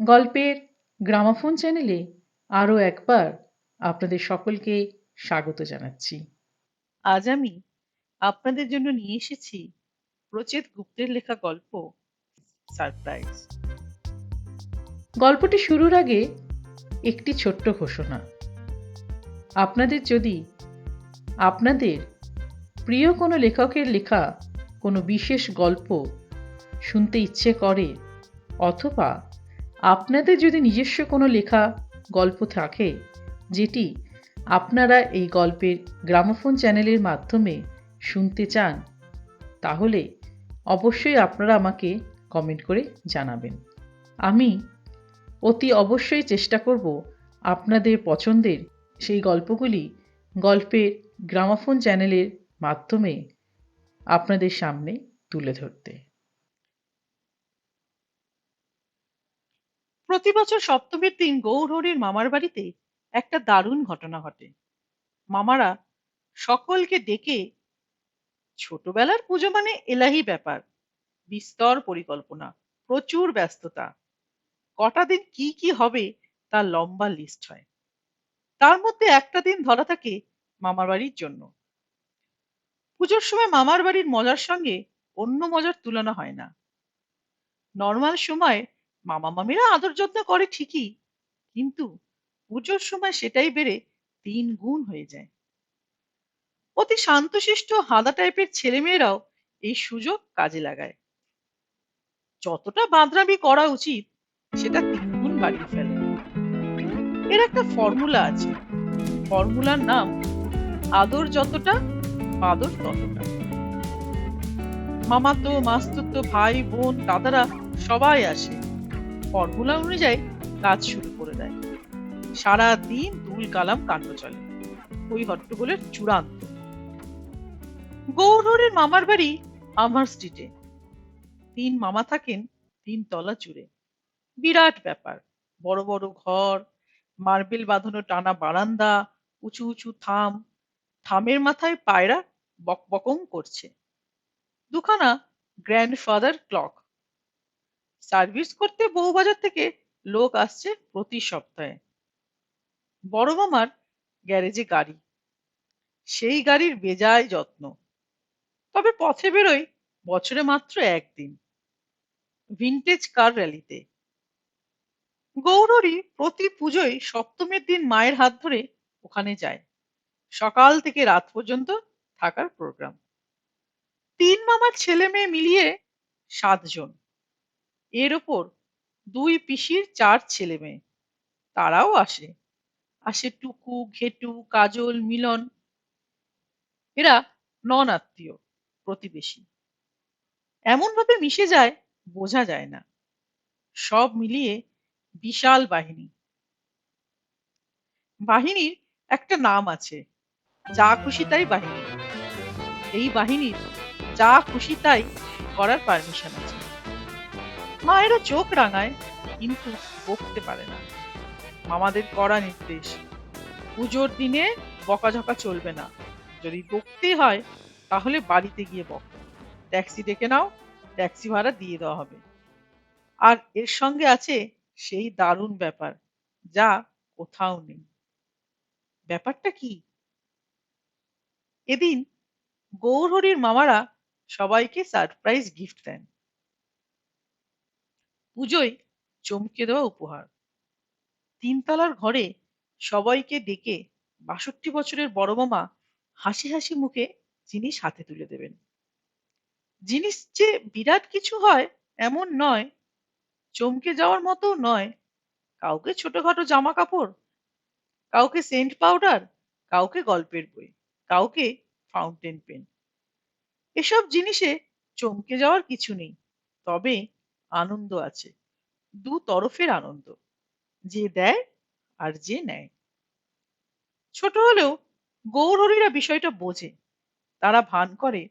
গল্পের গ্রামাফোন চ্যানেলে আরও একবার আপনাদের সকলকে স্বাগত জানাচ্ছি। আজ আমি আপনাদের জন্য নিয়ে এসেছি প্রচেত গুপ্তের লেখা গল্প সারপ্রাইজ গল্পটি শুরুর আগে একটি ছোট্ট ঘোষণা। আপনাদের যদি আপনাদের প্রিয় কোনো লেখকের লেখা কোনো বিশেষ গল্প শুনতে ইচ্ছে করে, অথবা আপনাদের যদি নিজস্ব কোনো লেখা গল্প থাকে, যেটি আপনারা এই গল্পের গ্রামোফোন চ্যানেলের মাধ্যমে শুনতে চান, তাহলে অবশ্যই আপনারা আমাকে কমেন্ট করে জানাবেন। আমি অতি অবশ্যই চেষ্টা করব আপনাদের পছন্দের সেই গল্পগুলি গল্পের গ্রামাফোন চ্যানেলের মাধ্যমে আপনাদের সামনে তুলে ধরতে। প্রতি বছর সপ্তমীর দিন গৌরহরির মামার বাড়িতে একটা দারুণ ঘটনা ঘটে। মামারা সকলকে ডেকে ছোটবেলার পুজো মানে এলাহি ব্যাপার। বিস্তর পরিকল্পনা, প্রচুর ব্যস্ততা। কটা দিন কি কি হবে তার লম্বা লিস্ট হয়। তার মধ্যে একটা দিন ধরা থাকে মামার বাড়ির জন্য। পুজোর সময় মামার বাড়ির মজার সঙ্গে অন্য মজার তুলনা হয় না। নর্মাল সময় মামা মামিরা আদর যত্ন করে ঠিকই, কিন্তু পুজোর সময় সেটাই বেড়ে তিন গুণ হয়ে যায়। অতি শান্তশিষ্ট হাদা টাইপের ছেলেমেয়েরাও এই সুযোগ কাজে লাগায়। যতটা বাঁদরামি করা উচিত, সেটা তিন গুণ বাড়িয়ে ফেলে। এর একটা ফর্মুলা আছে। ফর্মুলার নাম আদর যতটা, বাদর ততটা। মামাতো, মাস্তুতো, ভাই, বোন, দাদারা সবাই আসে। ফর্মুলা অনুযায়ী কাজ শুরু করে দেয়। সারা দিন দুল কালাম কাণ্ড চলে। ওই হট্টগোলের চূড়ান্ত গৌরহরির মামার বাড়ি আমার স্ট্রিটে তিন মামা থাকেন, তিন তলা জুড়ে বিরাট ব্যাপার, বড় বড় ঘর, মার্বেল বাঁধানো টানা বারান্দা, উঁচু উঁচু থাম, থামের মাথায় পায়রা বকবকং করছে। দুখানা গ্র্যান্ডফাদার ক্লক সার্ভিস করতে বউবাজার থেকে লোক আসছে প্রতি সপ্তাহে। বড় মামার গ্যারেজে গাড়ি। সেই গাড়ির বেজায় যত্ন। তবে পথে বেরোয় বছরে মাত্র একদিন। ভিনটেজ কার র্যালিতে গৌরী প্রতি পুজোয় সপ্তমীর দিন মায়ের হাত ধরে ওখানে যায়। সকাল থেকে রাত পর্যন্ত থাকার প্রোগ্রাম তিন মামার ছেলে মেয়ে মিলিয়ে সাতজন। এর ওপর দুই পিসির চার ছেলে মেয়ে। তারাও আসে। আসে টুকু, ঘেটু, কাজল, মিলন। এরা নন আত্মীয় প্রতিবেশী। এমন ভাবে মিশে যায়, বোঝা যায় না। সব মিলিয়ে বিশাল বাহিনী। বাহিনীর একটা নাম আছে, যা খুশি তাই বাহিনী। এই বাহিনীর যা খুশি তাই করার পারমিশন আছে। মায়েরা চোখ রাঙায়, কিন্তু বকতে পারে না। মামাদের কড়া নির্দেশ, পুজোর দিনে বকাঝকা চলবে না। যদি বকতে হয় তাহলে বাড়িতে গিয়ে বক। ট্যাক্সি ডেকে নাও, ট্যাক্সি ভাড়া দিয়ে দেওয়া হবে। আর এর সঙ্গে আছে সেই দারুণ ব্যাপার, যা কোথাও নেই। ব্যাপারটা কি? এদিন গৌরহরির মামারা সবাইকে সারপ্রাইজ গিফট দেন। পুজোয় চমকে দেওয়া উপহার। তিনতলার ঘরে সবাইকে ডেকে বাষট্টি বছরের বড় মামা হাসি হাসি মুখে জিনিস হাতে তুলে দেবেন। জিনিস যে বিরাট কিছু হয়, এমন নয়, চমকে যাওয়ার মতো নয়। কাউকে ছোটখাটো জামা কাপড় কাউকে সেন্ট পাউডার, কাউকে গল্পের বই, কাউকে ফাউন্টেন পেন। এসব জিনিসে চমকে যাওয়ার কিছু নেই, তবে আনন্দ আছে, দু তরফের আনন্দ, যে দেয় আর যে নেয়। ছোট হলেও গৌরহরিরা বিষয়টা বোঝে। তারা ভান করে,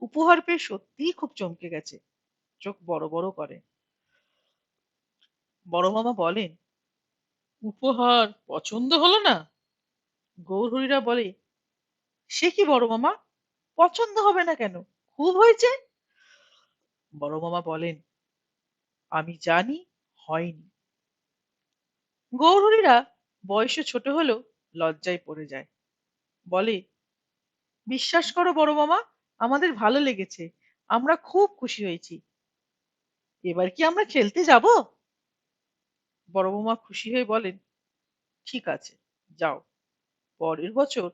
উপহার পেয়ে সত্যিই খুব চমকে গেছে। চোখ বড় বড় করে। বড় মামা বলেন, উপহার পছন্দ হলো না? গৌরহরিরা বলে, সে কি বড় মামা? পছন্দ হবে না কেন? খুব হয়েছে? বড় মামা বলেন, আমি জানি হয়নি। গৌরহরিরা বয়সে ছোট হলেও লজ্জায় পড়ে যায়। বলে বিশ্বাস করো বড় মামা, আমাদের ভালো লেগেছে। আমরা খুব খুশি হয়েছি। এবার কি আমরা খেলতে যাব? বড় মামা খুশি হয়ে বলেন, ঠিক আছে, যাও। পরের বছর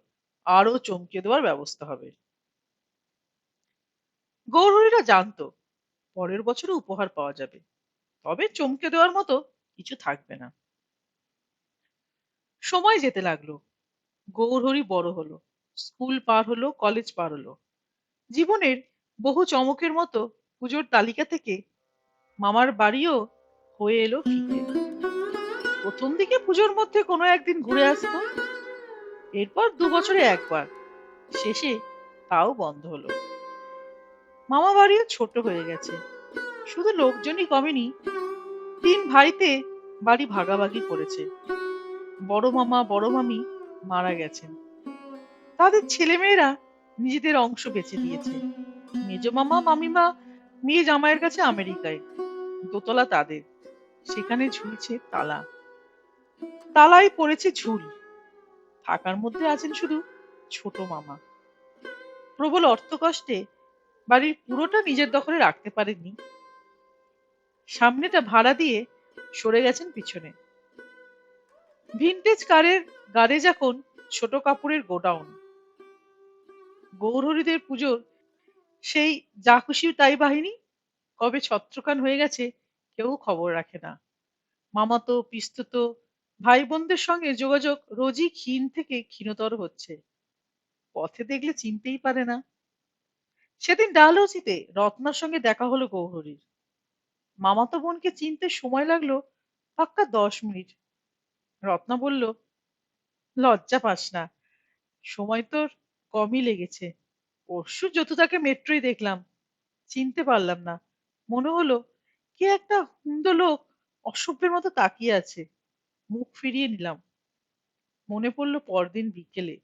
আরও চমকে দেওয়ার ব্যবস্থা হবে। গৌরহরিরা জানতো, পরের বছর উপহার পাওয়া যাবে। তবে চমকে দেওয়ার মতো কিছু থাকবে না। সময় যেতে লাগল। গৌরহরি বড় হলো। স্কুল পার হলো, কলেজ পার হলো। জীবনের বহু চমকের মতো পুজোর তালিকা থেকে মামার বাড়িও হয়ে এলো ফিকে প্রথম দিকে পুজোর মধ্যে কোনো একদিন ঘুরে আসতো এরপর দু বছরে একবার, শেষে তাও বন্ধ হলো। মামা বাড়িও ছোট হয়ে গেছে, শুধু লোকজনই কমেনি, তিন ভাইতে বাড়ি ভাগাভাগি করেছে। বড় মামা, বড় মামি মারা গেছেন। তাদের ছেলেমেয়েরা নিজেদের অংশ বেছে দিয়েছে মেজ মামা, মামিমা, মেয়ে জামাইয়ের কাছে আমেরিকায়। দোতলা তাদের। সেখানে ঝুলছে তালা। তালায় পড়েছে ঝুল থাকার মধ্যে আছেন শুধু ছোট মামা। প্রবল অর্থকষ্টে বাড়ির পুরোটা নিজের দখলে রাখতে পারেননি। সামনেটা ভাড়া দিয়ে সরে গেছেন পিছনে। ভিনটেজ কারের গাড়ে যখন ছোট কাপড়ের গোডাউন। গৌরহরিদের পুজোর সেই যা খুশি তাই বাহিনী, কবে ছত্রকান হয়ে গেছে কেউ খবর রাখে না। মামাতো, পিস্তুতো ভাই বোনদের সঙ্গে যোগাযোগ রোজই ক্ষীণ থেকে ক্ষীণতর হচ্ছে। পথে দেখলে চিনতেই পারে না। সেদিন ডালহৌসিতে রত্নার সঙ্গে দেখা হলো গৌরহরির। মামাতো বোনকে চিনতে সময় লাগল পাক্কা দশ মিনিট। রত্না বলল, লজ্জা পাস না। সময় তোর কমই লেগেছে। পরশু যতুদাকে মেট্রোয় দেখলাম। চিনতে পারলাম না। মনে হলো, কে একটা হুন্দ লোক অসভ্যের মতো তাকিয়ে আছে। মুখ ফিরিয়ে নিলাম। মনে পড়ল পরদিন বিকেলে।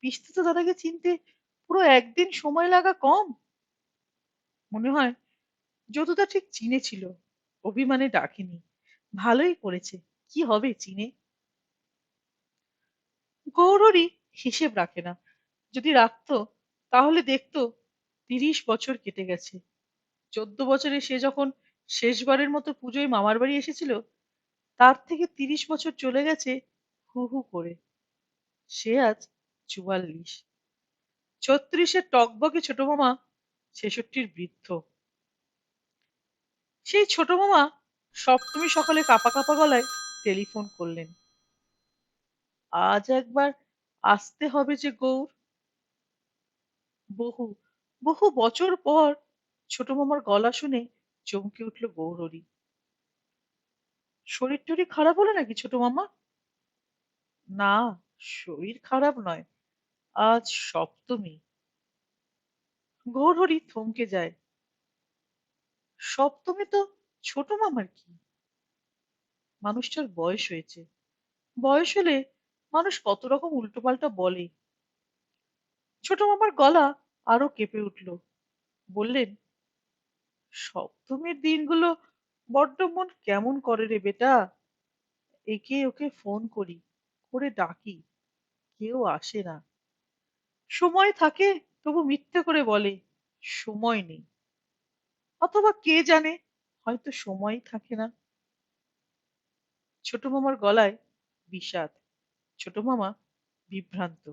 পিস্তুত দাদাকে চিনতে পুরো একদিন সময় লাগা কম। মনে হয় যতুদা ঠিক চিনেছিল। অভিমানে ডাকেনি। ভালোই করেছে। কি হবে চিনে? গৌরী হিসেব রাখে না। যদি রাখতো, তাহলে দেখতো তিরিশ বছর কেটে গেছে। চোদ্দ বছরে সে যখন শেষবারের মতো পুজোয় মামার বাড়ি এসেছিল, তার থেকে তিরিশ বছর চলে গেছে হু হু করে। সে আজ চুয়াল্লিশ। ছত্রিশের টকবকে ছোট মামা ছেষট্টির বৃদ্ধ। সেই ছোট মামা সপ্তমী সকালে কাপা কাপা গলায় টেলিফোন করলেন। আজ একবার আসতে হবে যে গৌর। বহু বহু বছর পর ছোট মামার গলা শুনে চমকে উঠল গৌরী শরীর টরীর খারাপ হলো নাকি ছোট মামা? না, শরীর খারাপ নয়, আজ সপ্তমী। গৌরহরি থমকে যায়। সপ্তমী তো ছোট মামার কি? মানুষটার বয়স হয়েছে। বয়স হলে মানুষ কত রকম উল্টোপাল্টা বলে। ছোট মামার গলা আরও কেঁপে উঠল। বললেন সপ্তমীর দিনগুলো বড্ড মন কেমন করে রে বেটা? একে ওকে ফোন করি, করে ডাকি, কেউ আসে না। সময় থাকে তবু মিথ্যে করে বলে, সময় নেই। অথবা কে জানে, হয়তো সময় থাকে না। ছোট মামার গলায় বিষাদ, ছোট মামা বিভ্রান্ত।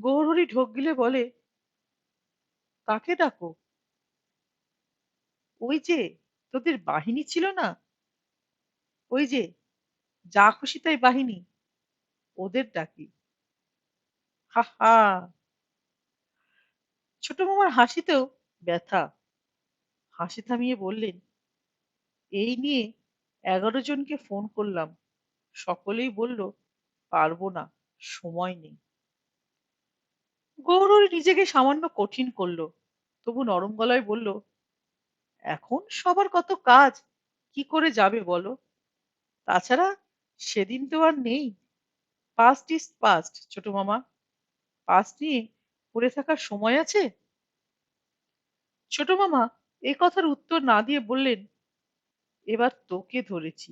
গৌরহরি ঢোক গিলে বলে, কাকে ডাকো? ওই যে, তোদের বাহিনী ছিল না? ওই যে, যা খুশি তাই বাহিনী, ওদের ডাকি। হা হা। ছোট মামার হাসিতেও ব্যথা। হাসি থামিয়ে বললেন, এই নিয়ে এগারো জনকে ফোন করলাম। সকলেই বলল, পারব না, সময় নেই গৌরী নিজেকে সামান্য কঠিন করল। তবু নরম গলায় বলল, এখন সবার কত কাজ, কি করে যাবে বলো? তাছাড়া সেদিন তো আর নেই। পাস্ট ইজ পাস্ট ছোট মামা। পাস্ট নিয়ে পড়ে থাকার সময় আছে? ছোট মামা এ কথার উত্তর না দিয়ে বললেন, এবার তোকে ধরেছি।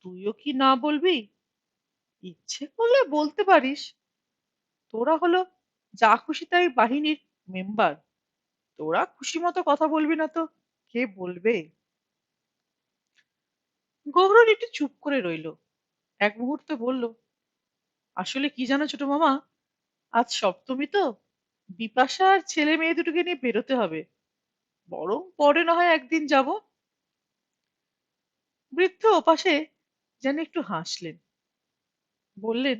তুইও কি না বলবি? ইচ্ছে করলে বলতে পারিস। তোরা হলো যা খুশি তাই বাহিনীর মেম্বার তোরা খুশি মতো কথা বলবি না তো, কে বলবে? গৌরব একটু চুপ করে রইল। এক মুহূর্তে বলল, আসলে কি জানো ছোট মামা? আজ সপ্তমী তো। বিপাশা আর ছেলে মেয়ে দুটোকে নিয়ে বেরোতে হবে। বরং পরে না হয় একদিন যাব। বৃদ্ধ ওপাশে যেন একটু হাসলেন। বললেন,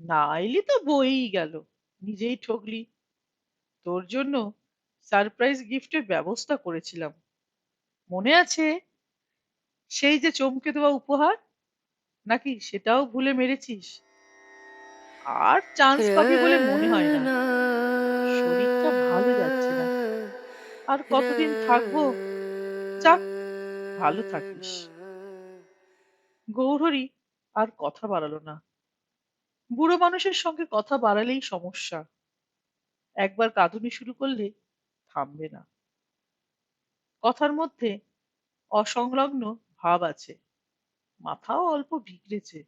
না এলি তো বই গেল। নিজেই ঠকলি তোর জন্য সারপ্রাইজ গিফটের ব্যবস্থা করেছিলাম। মনে আছে সেই যে চমকে দেওয়া উপহার? নাকি সেটাও ভুলে মেরেছিস? আর চান্স পাবি বলে মনে হয় না। শরীরটা ভালো যাচ্ছে না। আর কতদিন থাকব? যাক ভালো থাকিস। গৌরহরি আর কথা বাড়ালো না। বুড়ো মানুষের সঙ্গে কথা বাড়ালেই সমস্যা। একবার কাঁদুনি শুরু করলে থামবে না। কথার মধ্যে অসংলগ্ন ভাব আছে। মাথাও অল্প বিগড়েছে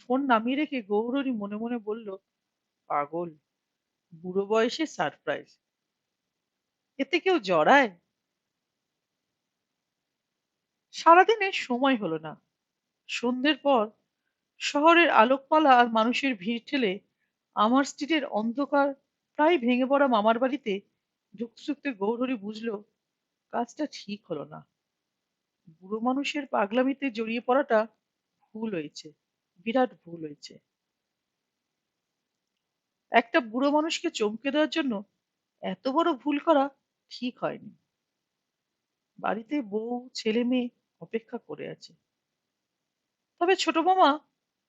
ফোন নামিয়ে রেখে গৌরহরি মনে মনে বলল, পাগল, বুড়ো বয়সে সারপ্রাইজ। এতে কেউ জড়ায়? সারাদিনে সময় হলো না। সন্ধ্যের পর শহরের আলোকমালা আর মানুষের ভিড় ঠেলে আমার স্ট্রিটের অন্ধকার প্রায় ভেঙে পড়া মামার বাড়িতে ঢুকতে ঢুকতে গৌরহরি বুঝলো, কাজটা ঠিক হলো না। বুড়ো মানুষের পাগলামিতে জড়িয়ে পড়াটা ভুল হয়েছে, বিরাট ভুল হয়েছে। একটা বুড়ো মানুষকে চমকে দেওয়ার জন্য এত বড় ভুল করা ঠিক হয়নি। বাড়িতে বউ, ছেলে, মেয়ে অপেক্ষা করে আছে। তবে ছোট মামা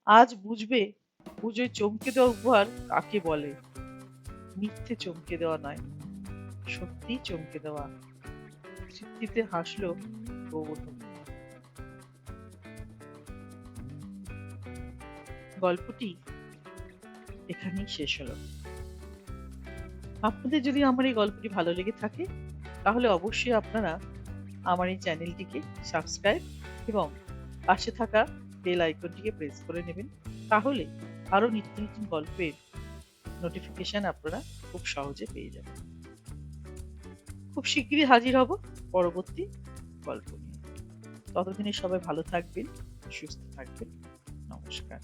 আজ বুঝবে পুজোয় চমকে দেওয়া উপহার কাকে বলে? মিথ্যে চমকে দেওয়া নয় সত্যি চমকে দেওয়া। তৃপ্তিতে হাসলো গৌতম গল্পটি এখানেই শেষ হলো। আপনাদের যদি আমার এই গল্পটি ভালো লেগে থাকে, তাহলে অবশ্যই আপনারা আমার এই চ্যানেলটিকে সাবস্ক্রাইব এবং পাশে থাকা বেল আইকনটিকে প্রেস করে নেবেন, তাহলে আরও নিত্য নতুন গল্পের নোটিফিকেশান আপনারা খুব সহজে পেয়ে যাবেন। খুব শিগগিরই হাজির হব পরবর্তী গল্প নিয়ে। ততদিনে সবাই ভালো থাকবেন, সুস্থ থাকবেন। নমস্কার।